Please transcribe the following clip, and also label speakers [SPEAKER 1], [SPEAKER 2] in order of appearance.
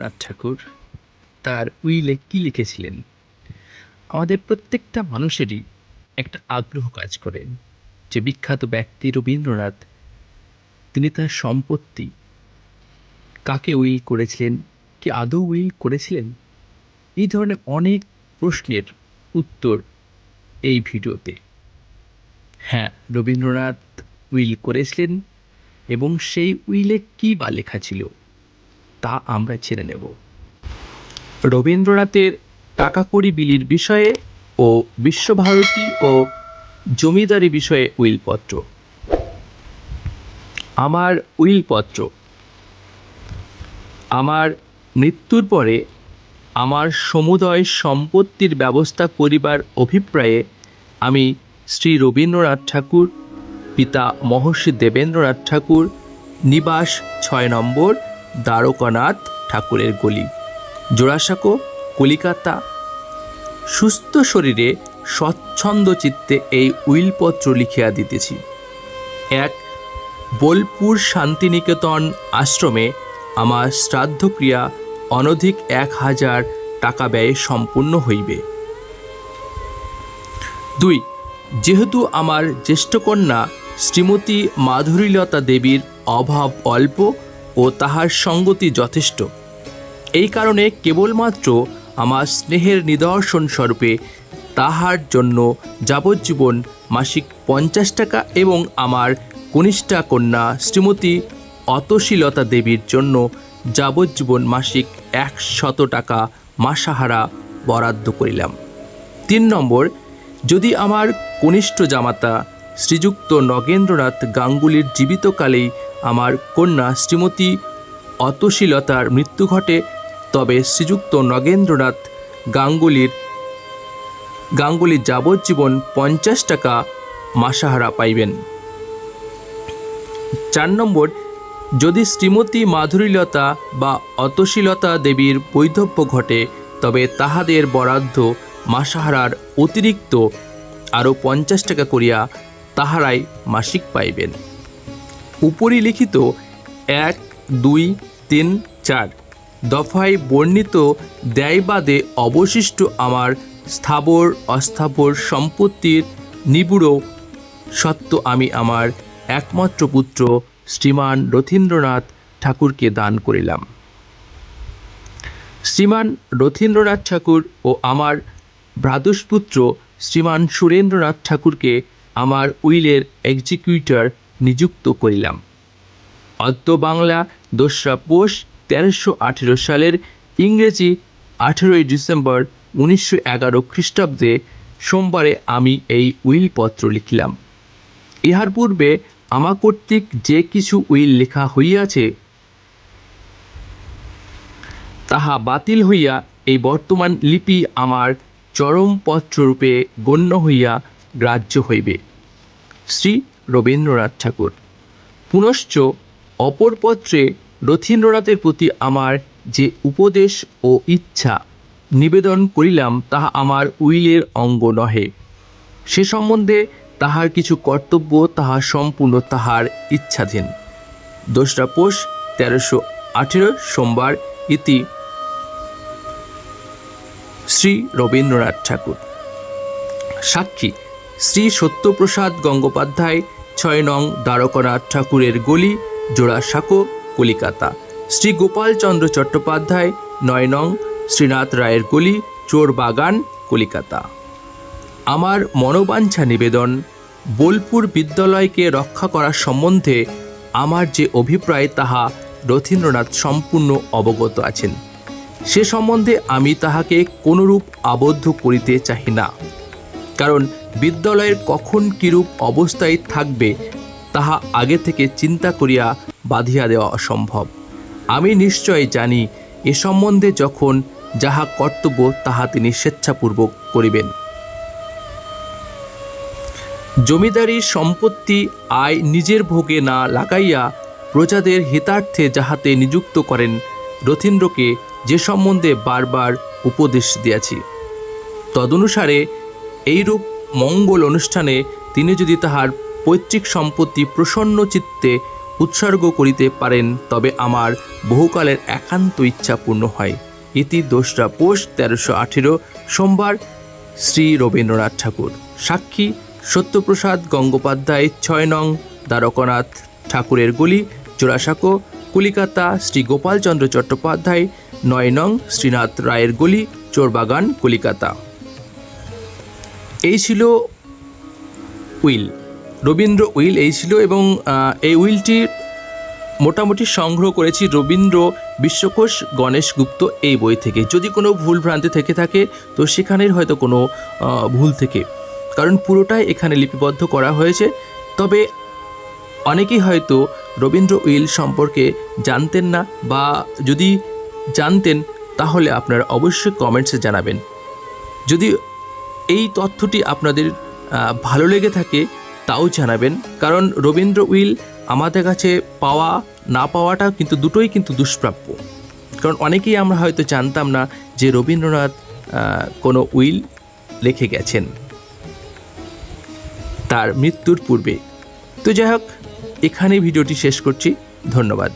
[SPEAKER 1] রবীন্দ্রনাথ ঠাকুর তার উইলে কি লিখেছিলেন? আমাদের প্রত্যেকটা মানুষেরই একটা আগ্রহ কাজ করে। যে বিখ্যাত ব্যক্তি রবীন্দ্রনাথ, তিনি তার সম্পত্তি কাকে উইল করেছিলেন, কি আদৌ উইল করেছিলেন? এই ধরনের অনেক প্রশ্নের উত্তর এই ভিডিওতে। হ্যাঁ রবীন্দ্রনাথ উইল করেছিলেন এবং সেই উইলে কী বা লেখা ছিল? তা আমরা ছেড়ে নেব। রবীন্দ্রনাথের টাকা কড়ি বিলির বিষয়ে ও বিশ্বভারতী ও জমিদারি বিষয়ে উইলপত্র। আমার উইলপত্র। আমার মৃত্যুর পরে আমার সমুদয় সম্পত্তির ব্যবস্থা করিবার অভিপ্রায়ে আমি শ্রী রবীন্দ্রনাথ ঠাকুর, পিতা মহর্ষি দেবেন্দ্রনাথ ঠাকুর, নিবাস ছয় নম্বর দ্বারকানাথ ঠাকুরের গলি। জোড়াসাঁকো, কলিকাতা। সুস্থ শরীরে স্বচ্ছন্দ চিত্তে এই উইলপত্র লিখিয়া দিতেছি। এক, বোলপুর শান্তিনিকেতন আশ্রমে আমার শ্রাদ্ধক্রিয়া অনধিক এক হাজার টাকা ব্যয়ে সম্পূর্ণ হইবে। দুই, যেহেতু আমার জ্যেষ্ঠকন্যা শ্রীমতী মাধুরীলতা দেবীর অভাব অল্প ও তাহার সঙ্গতি যথেষ্ট। এই কারণে কেবলমাত্র আমার স্নেহের নিদর্শন স্বরূপে তাহার জন্য যাবজ্জীবন মাসিক পঞ্চাশ টাকা এবং আমার কনিষ্ঠা কন্যা শ্রীমতী অতশীলতা দেবীর জন্য যাবজ্জীবন মাসিক একশত টাকা মাসাহারা বরাদ্দ করিলাম। তিন নম্বর, যদি আমার কনিষ্ঠ জামাতা শ্রীযুক্ত নগেন্দ্রনাথ গাঙ্গুলির জীবিতকালেই আমার কন্যা শ্রীমতী অতশীলতার মৃত্যু ঘটে, তবে শ্রীযুক্ত নগেন্দ্রনাথ গাঙ্গুলির গাঙ্গুলির যাবজ্জীবন পঞ্চাশ টাকা মাসাহারা পাইবেন। চার নম্বর, যদি শ্রীমতী মাধুরীলতা বা অতশীলতা দেবীর বৈধব্য ঘটে, তবে তাহাদের বরাদ্দ মাসাহারার অতিরিক্ত আরও পঞ্চাশ টাকা করিয়া তাহারাই মাসিক পাইবেন। উপরি লিখিত এক, দুই, তিন, চার দফায় বর্ণিত ব্যয়বাদে অবশিষ্ট আমার স্থাবর, অস্থাবর সম্পত্তির নিবিড় সত্ত্ব আমি আমার একমাত্র পুত্র শ্রীমান রথীন্দ্রনাথ ঠাকুরকে দান করিলাম। শ্রীমান রথীন্দ্রনাথ ঠাকুর ও আমার ভ্রাতুষ্পুত্র শ্রীমান সুরেন্দ্রনাথ ঠাকুরকে আমার উইলের এক্সিকিউটর নিযুক্ত করিলাম। অদ্য বাংলা দোসরা পোষ তেরোশো আঠেরো সালের ইংরেজি আঠেরোই ডিসেম্বর উনিশশো এগারো খ্রিস্টাব্দে সোমবারে আমি এই উইলপত্র লিখিলাম। ইহার পূর্বে আমা কর্তৃক যে কিছু উইল লেখা হইয়াছে, তাহা বাতিল হইয়া এই বর্তমান লিপি আমার চরমপত্ররূপে গণ্য হইয়া গ্রাহ্য হইবে। শ্রী রবীন্দ্রনাথ ঠাকুর। পুনশ্চ অপর পত্রে রথীন্দ্রনাথের প্রতি আমার যে উপদেশ ও ইচ্ছা নিবেদন করিলাম, তাহা আমার উইলের অঙ্গ নহে। সে সম্বন্ধে তাহার কিছু কর্তব্য তাহা সম্পূর্ণ তাহার ইচ্ছাধীন। দোসরা পোষ, তেরোশো আঠেরো, সোমবার, ইতি। শ্রী রবীন্দ্রনাথ ঠাকুর। সাক্ষী শ্রী সত্যপ্রসাদ গঙ্গোপাধ্যায়, ছয় নং দ্বারকনাথ ঠাকুরের গলি, জোড়াসাঁকো, কলিকাতা। শ্রী গোপালচন্দ্র চট্টোপাধ্যায়, নয় নং শ্রীনাথ রায়ের গলি, চোর বাগান, কলিকাতা। আমার মনোবাঞ্ছা নিবেদন, বোলপুর বিদ্যালয়কে রক্ষা করার সম্বন্ধে আমার যে অভিপ্রায়, তাহা রথীন্দ্রনাথ সম্পূর্ণ অবগত আছেন। সে সম্বন্ধে আমি তাহাকে কোনরূপ আবদ্ধ করিতে চাহি না। কারণ বিদ্যালয়ের কখন কিরূপ অবস্থায় থাকবে, তাহা আগে থেকে চিন্তা করিয়া বাঁধিয়া দেওয়া অসম্ভব। আমি নিশ্চয় জানি, এ সম্বন্ধে যখন যাহা কর্তব্য, তাহা তিনি স্বেচ্ছাপূর্বক করিবেন। জমিদারির সম্পত্তি আয় নিজের ভোগে না লাগাইয়া প্রজাদের হিতার্থে যাহাতে নিযুক্ত করেন, রথীন্দ্রকে যে সম্বন্ধে বারবার উপদেশ দিয়াছি। তদনুসারে এইরূপ মঙ্গল অনুষ্ঠানে তিনি যদি তাহার পৈতৃক সম্পত্তি প্রসন্ন চিত্তে উৎসর্গ করিতে পারেন, তবে আমার বহুকালের একান্ত ইচ্ছা পূর্ণ হয়। ইতি দোসরা পোষ, তেরোশো আঠেরো, সোমবার, শ্রী রবীন্দ্রনাথ ঠাকুর। সাক্ষী, সত্যপ্রসাদ গঙ্গোপাধ্যায়, ছয় নং দ্বারকনাথ ঠাকুরের গলি জোড়াসাঁকো কলিকাতা, শ্রী গোপালচন্দ্র চট্টোপাধ্যায়, নয় নং শ্রীনাথ রায়ের গলি, চোরবাগান, কলিকাতা। এই ছিল উইল। রবীন্দ্র উইল এই ছিল এবং এই উইলটি মোটামুটি সংগ্রহ করেছি রবীন্দ্র বিশ্বকোষ গণেশ গুপ্ত এই বই থেকে। যদি কোনো ভুল ভ্রান্তি থেকে থাকে, তো সেখানের হয়তো কোনো ভুল থেকে। কারণ পুরোটাই এখানে লিপিবদ্ধ করা হয়েছে। তবে অনেকেই হয়তো রবীন্দ্র উইল সম্পর্কে জানতেন না বা যদি জানতেন, তাহলে আপনারা অবশ্যই কমেন্টসে জানাবেন। যদি এই তথ্যটি আপনাদের ভালো লেগে থাকে তাও জানাবেন। কারণ রবীন্দ্র উইল আমাদের কাছে পাওয়া, না পাওয়াটা কিন্তু দুটোই কিন্তু দুষ্প্রাপ্য। কারণ অনেকেই আমরা হয়তো জানতাম না যে রবীন্দ্রনাথ কোনো উইল লিখে গেছেন। তার মৃত্যুর পূর্বে। তো যাই হোক, এখানেই ভিডিওটি শেষ করছি। ধন্যবাদ।